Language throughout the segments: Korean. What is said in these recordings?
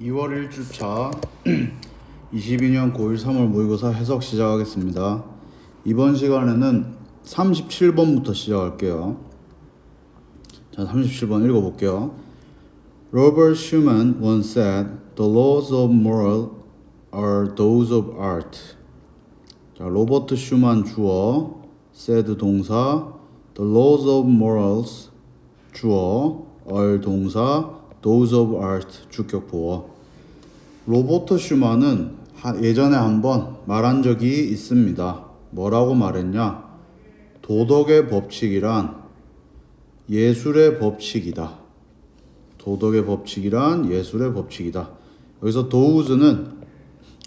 2월 1주차 22년 고1 3월 모의고사 해석 시작하겠습니다. 이번 시간에는 37번부터 시작할게요. 자, 37번 읽어볼게요. Robert Schumann once said, "The laws of moral are those of art." 자, 로버트 슈만 주어, said 동사, the laws of morals 주어, are 동사, those of art 주격 보어. 로버트 슈만은 하- 예전에 한번 말한 적이 있습니다. 뭐라고 말했냐? 도덕의 법칙이란 예술의 법칙이다. 도덕의 법칙이란 예술의 법칙이다. 여기서 도우즈는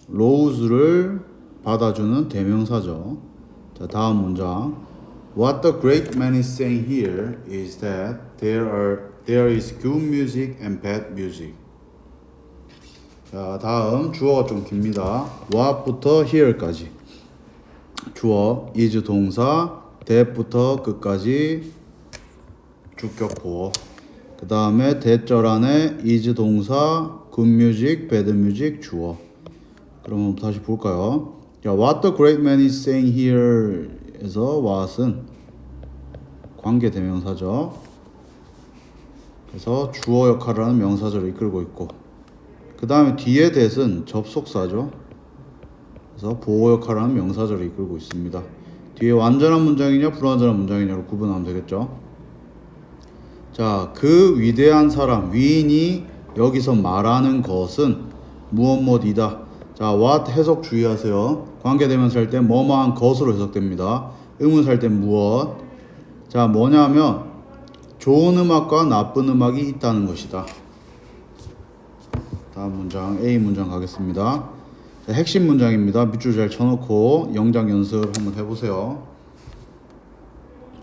로우즈를 받아주는 대명사죠. 자, 다음 문장. What the great man is saying here is that there are there is good music and bad music. 자, 다음 주어가 좀 깁니다. what부터 here까지. 주어 is 동사 that부터 끝까지 주격 보어. 그 다음에 대절 안에 is 동사 good music, bad music 주어. 그럼 다시 볼까요? 자, what the great man is saying here에서 what은 관계 대명사죠. 그래서 주어 역할을 하는 명사절을 이끌고 있고 그 다음에 뒤에 that은 접속사죠. 그래서 보호 역할을 하는 명사절을 이끌고 있습니다. 뒤에 완전한 문장이냐 불완전한 문장이냐로 구분하면 되겠죠. 자, 그 위대한 사람, 위인이 여기서 말하는 것은 무엇 무엇이다. 자, what 해석 주의하세요. 관계대명사 할때 뭐뭐한 것으로 해석됩니다. 의문사 할때 무엇. 자, 뭐냐면 좋은 음악과 나쁜 음악이 있다는 것이다. 다음 문장 A 문장 가겠습니다. 자, 핵심 문장입니다. 밑줄 잘 쳐놓고 영장 연습 한번 해보세요.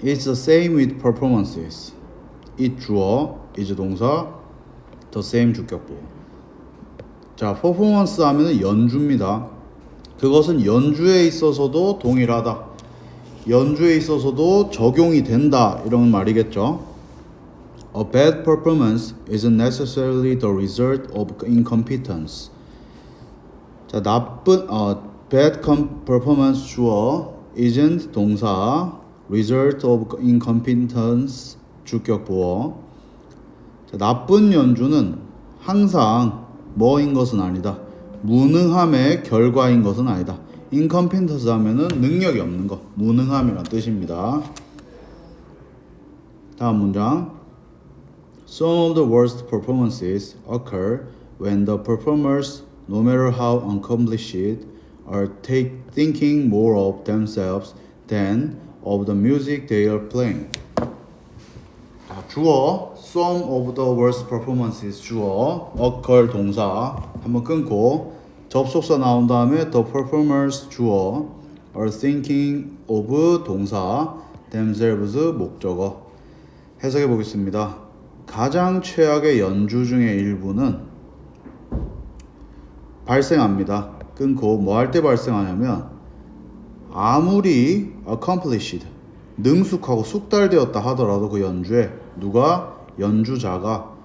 It's the same with performances. it 주어, is 동사, the same 주격보. 자, 퍼포먼스 하면은 연주입니다. 그것은 연주에 있어서도 동일하다. 연주에 있어서도 적용이 된다. 이런 말이겠죠. A bad performance isn't necessarily the result of incompetence. 자, 나쁜 어 bad performance 주어 isn't 동사 result of incompetence 주격 보어. 자, 나쁜 연주는 항상 뭐인 것은 아니다. 무능함의 결과인 것은 아니다. incompetence 하면은 능력이 없는 것, 무능함이란 뜻입니다. 다음 문장. Some of the worst performances occur when the performers, no matter how accomplished, are take, thinking more of themselves than of the music they are playing. 자, 주어 some of the worst performances 주어 occur 동사 한번 끊고 접속사 나온 다음에 the performers 주어 are thinking of 동사 themselves 목적어 해석해 보겠습니다. 가장 최악의 연주 중의 일부는 발생합니다. 끊고 뭐 할 때 발생하냐면 아무리 accomplished 능숙하고 숙달되었다 하더라도 그 연주에 누가 연주자가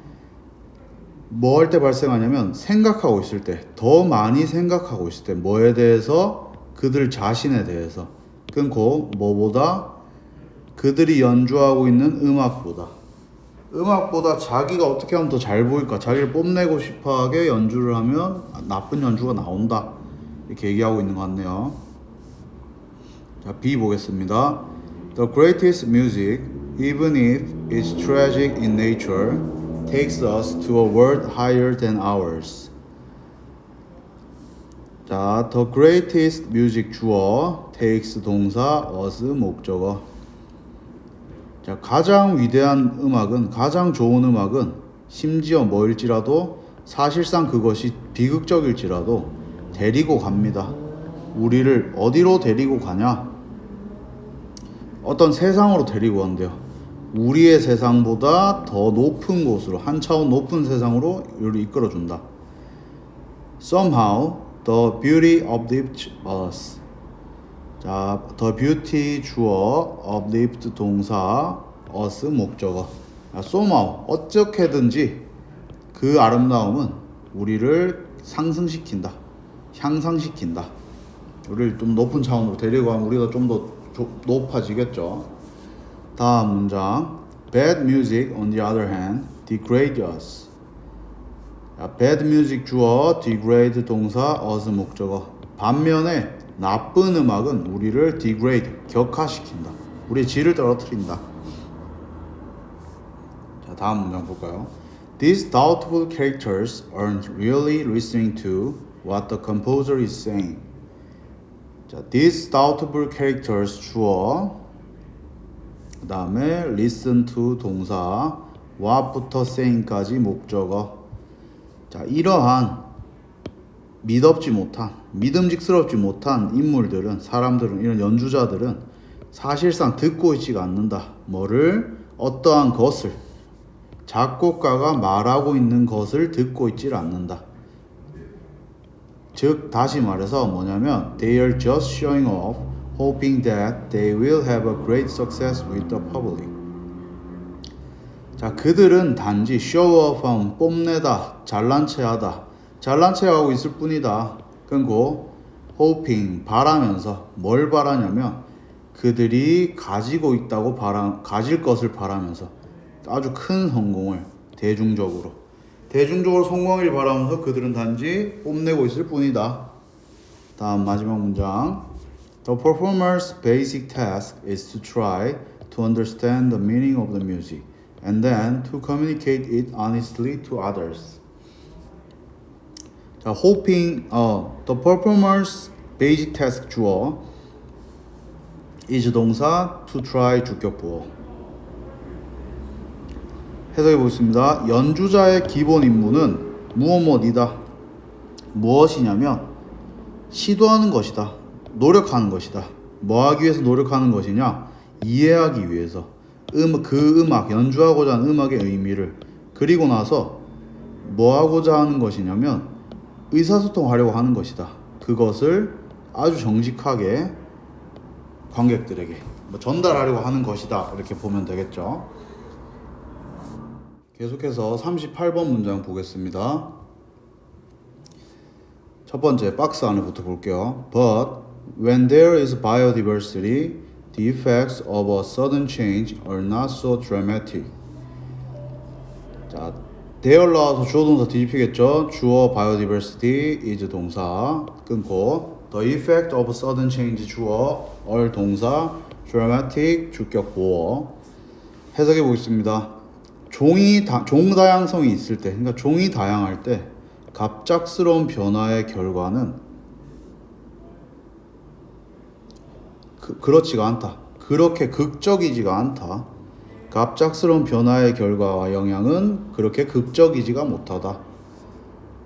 뭐 할 때 발생하냐면 생각하고 있을 때 더 많이 생각하고 있을 때 뭐에 대해서? 그들 자신에 대해서. 끊고 뭐보다 그들이 연주하고 있는 음악보다 음악보다 자기가 어떻게 하면 더 잘 보일까 자기를 뽐내고 싶어하게 연주를 하면 나쁜 연주가 나온다 이렇게 얘기하고 있는 것 같네요 자 B 보겠습니다 The greatest music even if it's tragic in nature takes us to a world higher than ours 자 The greatest music 주어 takes 동사 us 목적어 자, 가장 위대한 음악은 가장 좋은 음악은 심지어 뭐일지라도 사실상 그것이 비극적일지라도 데리고 갑니다. 우리를 어디로 데리고 가냐? 어떤 세상으로 데리고 간대요. 우리의 세상보다 더 높은 곳으로 한 차원 높은 세상으로 우리를 이끌어 준다. Somehow the beauty uplifts us. 자, the beauty 주어, uplift 동사, us 목적어. 아, somehow 어떻게든지 그 아름다움은 우리를 상승시킨다. 향상시킨다. 우리를 좀 높은 차원으로 데리고 가면 우리가 좀 더 높아지겠죠. 다음 문장. Bad music, on the other hand, degrade us. 자, bad music 주어, degrade 동사, us 목적어. 반면에 나쁜 음악은 우리를 degrade, 격하시킨다. 우리의 질을 떨어뜨린다. 자, 다음 문장 볼까요? These doubtful characters aren't really listening to what the composer is saying. 자, these doubtful characters 주어 그 다음에 listen to 동사 what부터 saying까지 목적어 자 이러한 믿업지 못한 믿음직스럽지 못한 인물들은 사람들은 이런 연주자들은 사실상 듣고 있지가 않는다. 뭐를? 어떠한 것을? 작곡가가 말하고 있는 것을 듣고 있질 않는다. 즉 다시 말해서 뭐냐면 they are just showing off hoping that they will have a great success with the public. 자, 그들은 단지 show off 하면 뽐내다, 잘난 체하다, 잘난 체하고 있을 뿐이다. 끊고 hoping 바라면서 뭘 바라냐면 그들이 가지고 있다고 바라 가질 것을 바라면서 아주 큰 성공을 대중적으로 대중적으로 성공하길 바라면서 그들은 단지 뽐내고 있을 뿐이다. 다음 마지막 문장. The performer's basic task is to try to understand the meaning of the music and then to communicate it honestly to others. 자, hoping, 어, the performer's basic task 주어 is 동사 to try 주격 부어. 해석해 보겠습니다. 연주자의 기본 임무는 무엇 무엇이다. 무엇이냐면 시도하는 것이다. 노력하는 것이다. 뭐 하기 위해서 노력하는 것이냐? 이해하기 위해서 음, 그 음악 연주하고자 하는 음악의 의미를 그리고 나서 뭐 하고자 하는 것이냐면 의사소통하려고 하는 것이다. 그것을 아주 정직하게 관객들에게 뭐 전달하려고 하는 것이다. 이렇게 보면 되겠죠. 계속해서 38번 문장 보겠습니다. 첫 번째 박스 안에부터 볼게요. But when there is biodiversity, the effects of a sudden change are not so dramatic. 자, there 나와서 주어 동사 뒤집히겠죠. 주어 biodiversity is 동사 끊고 the effect of sudden change 주어 are 동사 dramatic 주격 보어 해석해 보겠습니다. 종이 다, 종 다양성이 있을 때, 그러니까 종이 다양할 때 갑작스러운 변화의 결과는 그, 그렇지가 않다. 그렇게 극적이지가 않다. 갑작스러운 변화의 결과와 영향은 그렇게 극적이지가 못하다.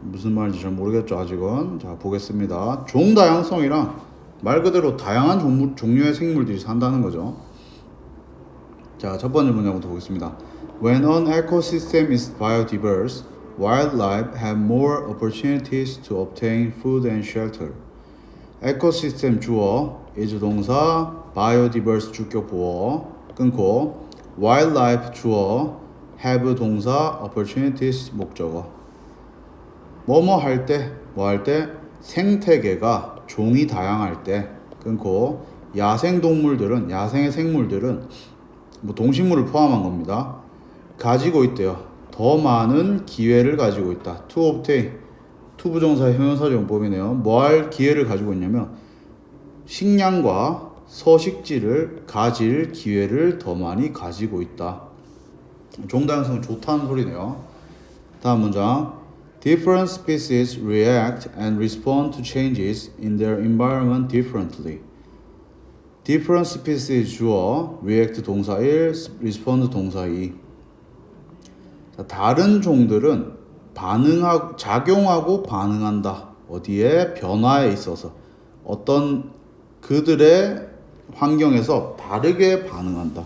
무슨 말인지 잘 모르겠죠 아직은. 자 보겠습니다. 종 다양성이란 말 그대로 다양한 종류, 종류의 생물들이 산다는 거죠. 자 첫 번째 문장부터 보겠습니다. When an ecosystem is biodiverse, wildlife have more opportunities to obtain food and shelter. 에코시스템 주어, is 동사, biodiverse 주격 보어, 끊고, wildlife 주어, have 동사, opportunities 목적어. 뭐뭐 할 때, 뭐 할 때, 생태계가 종이 다양할 때, 끊고, 야생 동물들은, 야생의 생물들은, 뭐 동식물을 포함한 겁니다. 가지고 있대요. 더 많은 기회를 가지고 있다. to obtain. to 부정사의 형용사적 용법이네요. 뭐 할 기회를 가지고 있냐면 식량과 서식지를 가질 기회를 더 많이 가지고 있다. 종다양성 좋다는 소리네요. 다음 문장. Different species react and respond to changes in their environment differently. Different species 주어, react 동사 1, respond 동사 2. 자, 다른 종들은 반응하고 작용하고 반응한다. 어디에 변화에 있어서 어떤 그들의 환경에서 다르게 반응한다.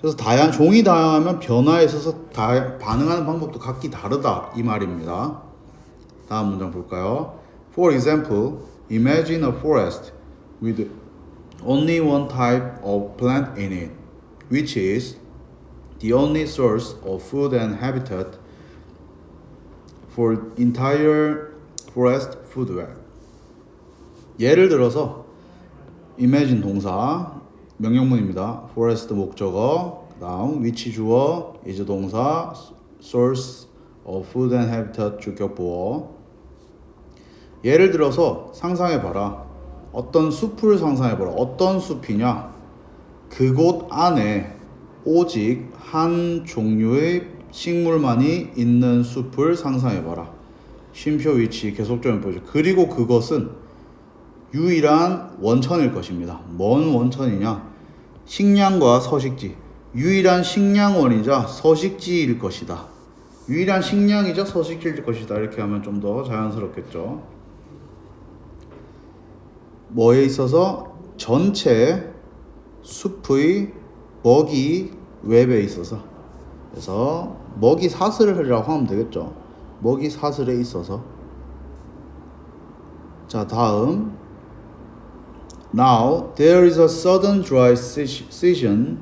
그래서 다양 종이 다양하면 변화에 있어서 다, 반응하는 방법도 각기 다르다 이 말입니다. 다음 문장 볼까요? For example, imagine a forest with only one type of plant in it, which is the only source of food and habitat for entire forest food web. 예를 들어서 imagine 동사 명령문입니다. forest 목적어 그다음 which 주어 is 동사 source of food and habitat 주격 보어 예를 들어서 상상해 봐라. 어떤 숲을 상상해 봐라. 어떤 숲이냐? 그곳 안에 오직 한 종류의 식물만이 있는 숲을 상상해 봐라. 쉼표 위치 계속적인 표시. 그리고 그것은 유일한 원천일 것입니다. 뭔 원천이냐? 식량과 서식지. 유일한 식량원이자 서식지일 것이다. 유일한 식량이자 서식지일 것이다. 이렇게 하면 좀 더 자연스럽겠죠. 뭐에 있어서 전체 숲의 먹이 웹에 있어서 그래서 먹이 사슬이라고 하면 되겠죠. 먹이 사슬에 있어서 자 다음 Now there is a sudden dry season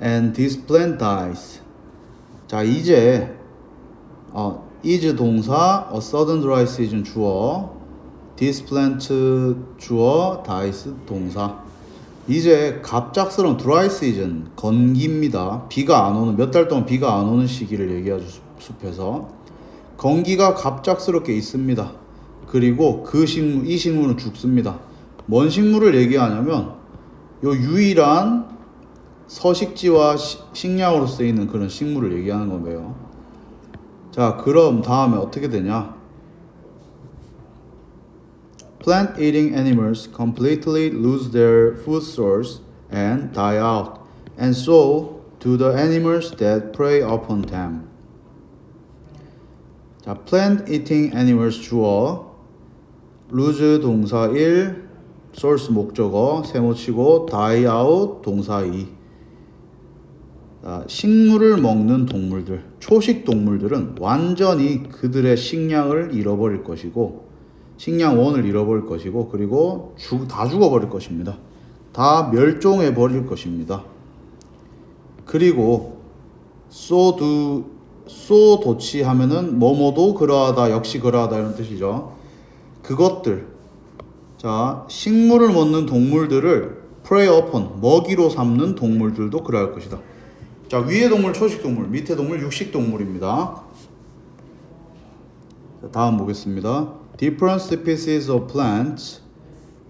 and this plant dies. 자 이제 어, is 동사 a sudden dry season 주어 this plant 주어 dies 동사 이제 갑작스러운 드라이 시즌 건기입니다. 비가 안 오는 몇 달 동안 비가 안 오는 시기를 얘기하죠 숲- 숲에서 건기가 갑작스럽게 있습니다. 그리고 그 식물 이 식물은 죽습니다. 뭔 식물을 얘기하냐면 요 유일한 서식지와 시- 식량으로 쓰이는 그런 식물을 얘기하는 거예요. 자, 그럼 다음에 어떻게 되냐? Plant eating animals completely lose their food source and die out, and so do the animals that prey upon them. 자, plant eating animals 주어, lose 동사 1, source 목적어, 세모치고, die out 동사 2. 자, 식물을 먹는 동물들, 초식 동물들은 완전히 그들의 식량을 잃어버릴 것이고, 식량원을 잃어버릴 것이고 그리고 죽, 다 죽어버릴 것입니다. 다 멸종해 버릴 것입니다. 그리고 소두 소도치 하면은 뭐뭐도 그러하다 역시 그러하다 이런 뜻이죠. 그것들 자 식물을 먹는 동물들을 prey upon 먹이로 삼는 동물들도 그러할 것이다. 자 위에 동물 초식 동물 밑에 동물 육식 동물입니다. 자, 다음 보겠습니다. Different species of plants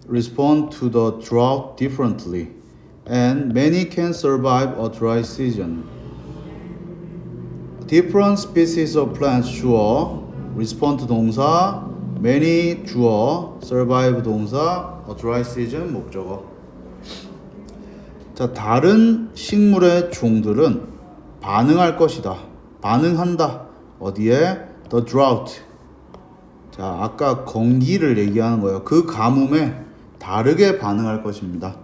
respond to the drought differently, and many can survive a dry season. Different species of plants 주어, respond 동사, many 주어, survive 동사, a dry season 목적어. 자, 다른 식물의 종들은 반응할 것이다. 반응한다. 어디에? The drought. 자, 아까 건기를 얘기하는 거예요. 그 가뭄에 다르게 반응할 것입니다.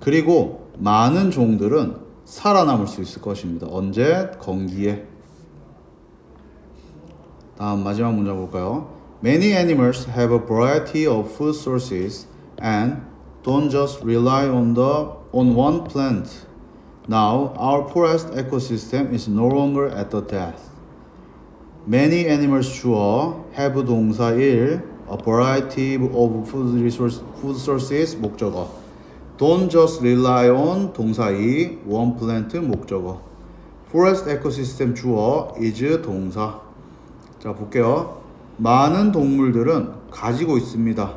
그리고 많은 종들은 살아남을 수 있을 것입니다. 언제? 건기에. 다음 마지막 문장 볼까요? Many animals have a variety of food sources and don't just rely on the on one plant. Now, our forest ecosystem is no longer at the death. Many animals 주어 have 동사 1 a variety of food resource food sources 목적어 don't just rely on 동사 2 one plant 목적어 forest ecosystem 주어 is 동사 자 볼게요 많은 동물들은 가지고 있습니다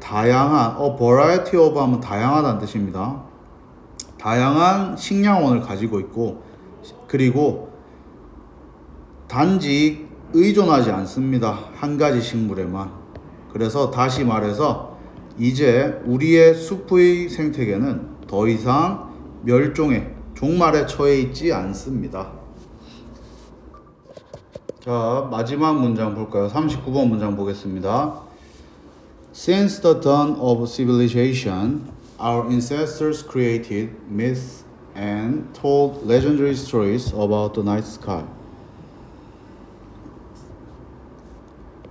다양한 a variety of 하면 다양하다는 뜻입니다 다양한 식량원을 가지고 있고 그리고 단지 의존하지 않습니다. 한 가지 식물에만. 그래서 다시 말해서 이제 우리의 숲의 생태계는 더 이상 멸종의 종말에 처해 있지 않습니다. 자, 마지막 문장 볼까요? 39번 문장 보겠습니다. Since the dawn of civilization, our ancestors created myths and told legendary stories about the night sky.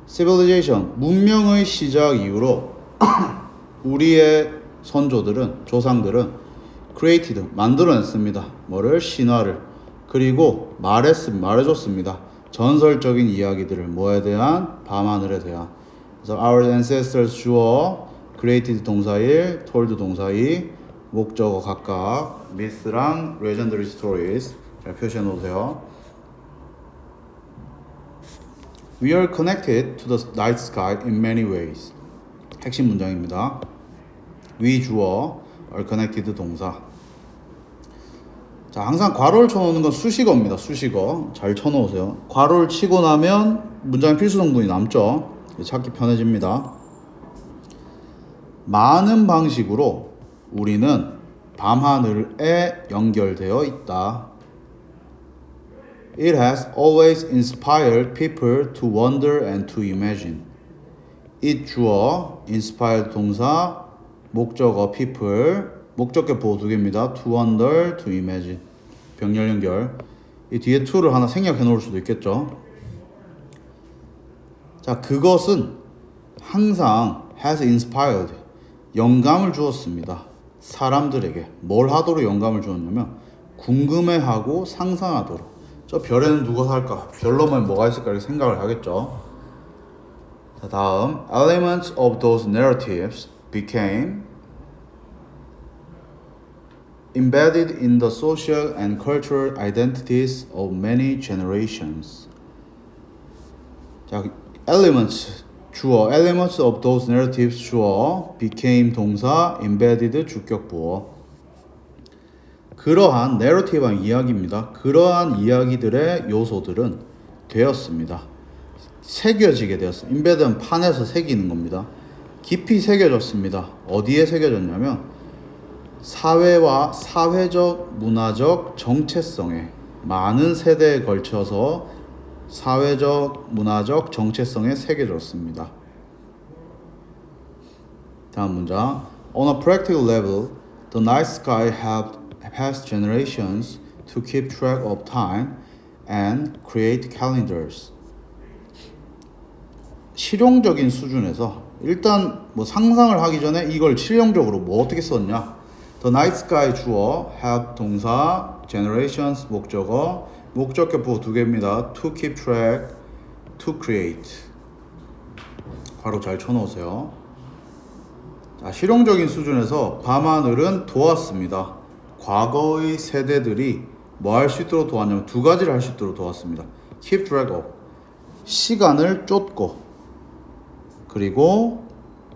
civilization 문명의 시작 이후로 우리의 선조들은 조상들은 created 만들어냈습니다. 뭐를 신화를 그리고 말했습 말해줬습니다. 전설적인 이야기들을 뭐에 대한 밤하늘에 대한 그래서 our ancestors 주어 created 동사일 told 동사이 목적어 각각 myth랑 legendary stories 잘 표시해 놓으세요. We are connected to the night sky in many ways. 핵심 문장입니다. We 주어 are connected 동사. 자, 항상 괄호를 쳐놓는 건 수식어입니다. 수식어. 잘 쳐놓으세요. 괄호를 치고 나면 문장의 필수 성분이 남죠. 찾기 편해집니다. 많은 방식으로 우리는 밤하늘에 연결되어 있다. It has always inspired people to wonder and to imagine. it 주어, inspired 동사, 목적어 people, 목적격 보호 두 개입니다. to wonder, to imagine. 병렬 연결. 이 뒤에 to를 하나 생략해 놓을 수도 있겠죠. 자, 그것은 항상 has inspired 영감을 주었습니다. 사람들에게 뭘 하도록 영감을 주었냐면 궁금해하고 상상하도록 저 별에는 누가 살까? 별로면 뭐가 있을까? 이렇게 생각을 하겠죠. 자, 다음 elements of those narratives became embedded in the social and cultural identities of many generations. 자, elements 주어 elements of those narratives 주어 became 동사 embedded 주격 보어 그러한 내러티브한 이야기입니다. 그러한 이야기들의 요소들은 되었습니다. 새겨지게 되었습니다. 인베드는 판에서 새기는 겁니다. 깊이 새겨졌습니다. 어디에 새겨졌냐면 사회와 사회적 문화적 정체성에 많은 세대에 걸쳐서 사회적 문화적 정체성에 새겨졌습니다. 다음 문장. On a practical level, the night sky helped past generations to keep track of time and create calendars. 실용적인 수준에서 일단 뭐 상상을 하기 전에 이걸 실용적으로 뭐 어떻게 썼냐? The night sky 주어, have 동사, generations 목적어, 목적격 보호 두 개입니다. To keep track, to create. 바로 잘 쳐놓으세요. 자, 실용적인 수준에서 밤하늘은 도왔습니다. 과거의 세대들이 뭐 할 수 있도록 도왔냐면 두 가지를 할 수 있도록 도왔습니다. Keep track of. 시간을 쫓고 그리고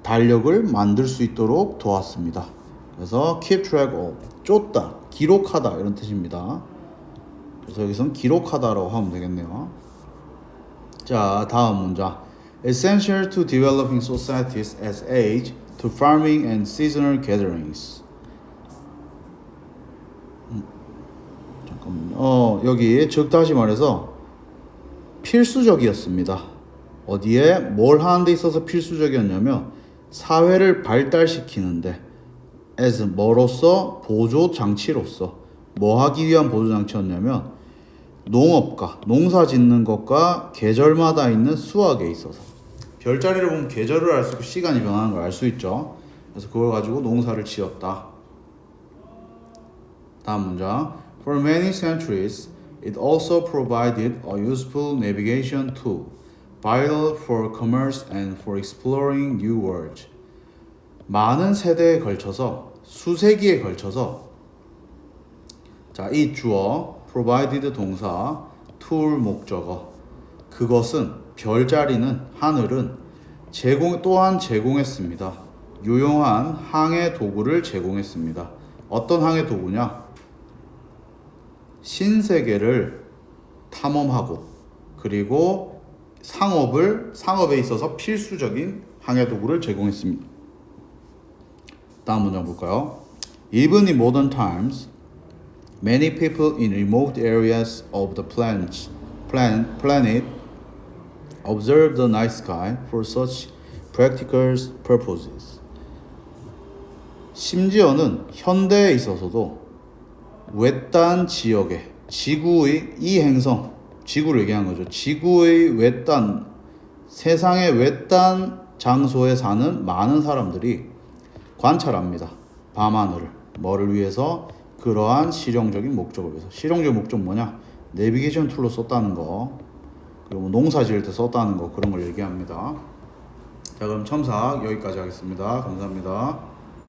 달력을 만들 수 있도록 도왔습니다. 그래서 keep track of 쫓다, 기록하다 이런 뜻입니다. 그래서 여기선 기록하다라고 하면 되겠네요. 자, 다음 문장. Essential to developing societies as age to farming and seasonal gatherings. 음, 잠깐만요. 어, 여기 즉 다시 말해서 필수적이었습니다. 어디에 뭘 하는 데 있어서 필수적이었냐면 사회를 발달시키는데 as 뭐로서 보조 장치로서 뭐 하기 위한 보조 장치였냐면 농업과 농사 짓는 것과 계절마다 있는 수확에 있어서 별자리를 보면 계절을 알 수 있고 시간이 변하는 걸 알 수 있죠. 그래서 그걸 가지고 농사를 지었다. 다음 문장. For many centuries, it also provided a useful navigation tool, vital for commerce and for exploring new worlds. 많은 세대에 걸쳐서 수세기에 걸쳐서 자, 이 주어 provided 동사 tool 목적어 그것은 별자리는 하늘은 제공 또한 제공했습니다. 유용한 항해 도구를 제공했습니다. 어떤 항해 도구냐? 신세계를 탐험하고 그리고 상업을 상업에 있어서 필수적인 항해 도구를 제공했습니다. 다음 문장 볼까요? Even in modern times, many people in remote areas of the planet, plan, planet observe the night sky for such practical purposes. 심지어는 현대에 있어서도 외딴 지역에 지구의 이 행성, 지구를 얘기한 거죠. 지구의 외딴 세상의 외딴 장소에 사는 많은 사람들이 관찰합니다. 밤하늘을 뭐를 위해서 그러한 실용적인 목적을 위해서 실용적 목적 뭐냐? 내비게이션 툴로 썼다는 거. 그리고 뭐 농사 지을 때 썼다는 거 그런 걸 얘기합니다. 자 그럼 첨삭 여기까지 하겠습니다. 감사합니다.